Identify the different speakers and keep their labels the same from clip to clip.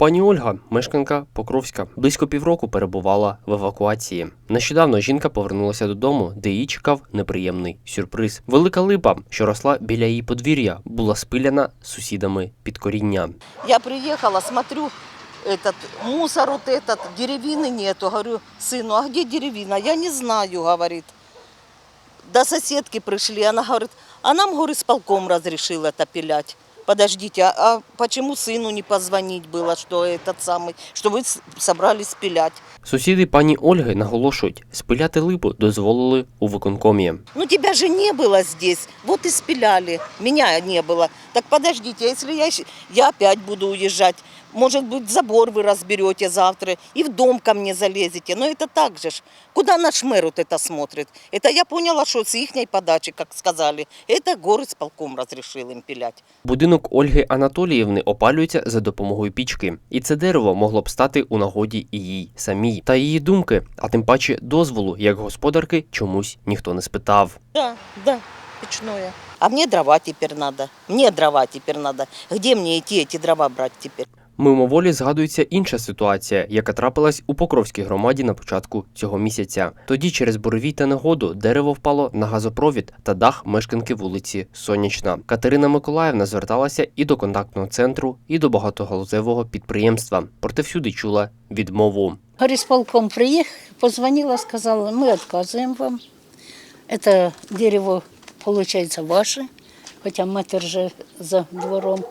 Speaker 1: Пані Ольга, мешканка Покровська, близько півроку перебувала в евакуації. Нещодавно жінка повернулася додому, де її чекав неприємний сюрприз. Велика липа, що росла біля її подвір'я, була спиляна сусідами під коріння.
Speaker 2: Я приехала, смотрю, этот мусор вот этот, деревины нету. Говорю, сыну, а где деревина? Я не знаю, говорит. До соседки пришли, она говорит, а нам, говорит, сполком разрешил это пилять. Подождите, а, а почему сыну не позвонить было, что этот самый, что вы с- собрались пилять?
Speaker 1: Сусіди пані Ольги наголошують, спиляти липу дозволили у виконкомі.
Speaker 2: Ну тебя же не было здесь, вот и спиляли, меня не было. Так подождите, если я, щ- я опять буду уезжать, может быть забор вы разберете завтра и в дом ко мне залезете, но это так же ж. Куда наш мэр вот это смотрит? Это я поняла, что с их подачи, как сказали, это горы с полком разрешил им пилять.
Speaker 1: Будинок Ольги Анатоліївни опалюється за допомогою пічки, і це дерево могло б стати у нагоді і їй самій. Та її думки, а тим паче дозволу як господарки, чомусь ніхто не спитав.
Speaker 2: Да, да, пічною. А мені дрова тепер треба. Мені дрова тепер треба. Где мені йти ці дрова брати теперь?
Speaker 1: Мимоволі згадується інша ситуація, яка трапилась у Покровській громаді на початку цього місяця. Тоді через буревій та негоду дерево впало на газопровід та дах мешканки вулиці Сонячна. Катерина Миколаївна зверталася і до контактного центру, і до багатогалузевого підприємства. Проте всюди чула відмову.
Speaker 3: Горисполком приехал, позвонила, сказала, мы отказываем вам. Это дерево, получается, ваше, хотя метр же за двором.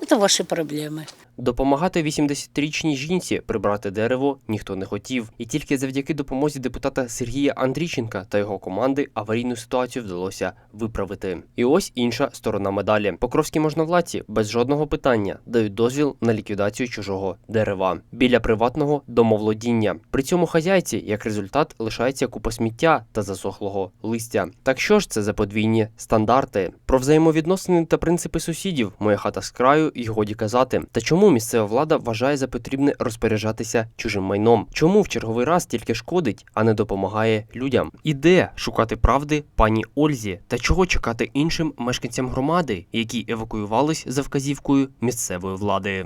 Speaker 3: Это ваши проблемы.
Speaker 1: Допомагати 80-річній жінці прибрати дерево ніхто не хотів, і тільки завдяки допомозі депутата Сергія Андрійченка та його команди аварійну ситуацію вдалося виправити. І ось інша сторона медалі. Покровські можновладці без жодного питання дають дозвіл на ліквідацію чужого дерева біля приватного домоволодіння. При цьому хазяйці, як результат, лишається купа сміття та засохлого листя. Так що ж це за подвійні стандарти? Про взаємовідносини та принципи сусідів моя хата з краю і годі казати. Та місцева влада вважає за потрібне розпоряджатися чужим майном? Чому в черговий раз тільки шкодить, а не допомагає людям? І де шукати правди пані Ользі? Та чого чекати іншим мешканцям громади, які евакуювались за вказівкою місцевої влади?